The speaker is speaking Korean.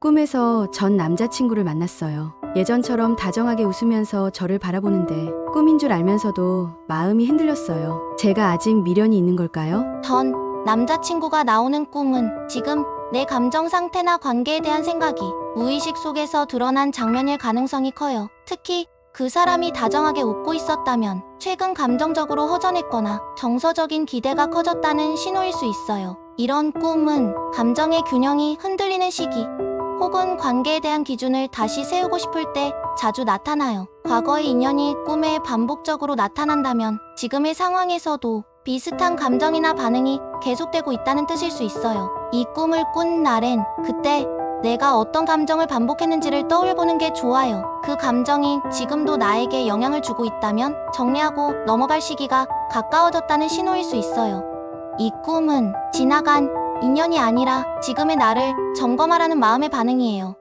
꿈에서 전 남자친구를 만났어요. 예전처럼 다정하게 웃으면서 저를 바라보는데 꿈인 줄 알면서도 마음이 흔들렸어요. 제가 아직 미련이 있는 걸까요? 전 남자친구가 나오는 꿈은 지금 내 감정 상태나 관계에 대한 생각이 무의식 속에서 드러난 장면일 가능성이 커요. 특히 그 사람이 다정하게 웃고 있었다면 최근 감정적으로 허전했거나 정서적인 기대가 커졌다는 신호일 수 있어요. 이런 꿈은 감정의 균형이 흔들리는 시기 혹은 관계에 대한 기준을 다시 세우고 싶을 때 자주 나타나요. 과거의 인연이 꿈에 반복적으로 나타난다면 지금의 상황에서도 비슷한 감정이나 반응이 계속되고 있다는 뜻일 수 있어요. 이 꿈을 꾼 날엔 그때 내가 어떤 감정을 반복했는지를 떠올려보는 게 좋아요. 그 감정이 지금도 나에게 영향을 주고 있다면 정리하고 넘어갈 시기가 가까워졌다는 신호일 수 있어요. 이 꿈은 지나간 인연이 아니라 지금의 나를 점검하라는 마음의 반응이에요.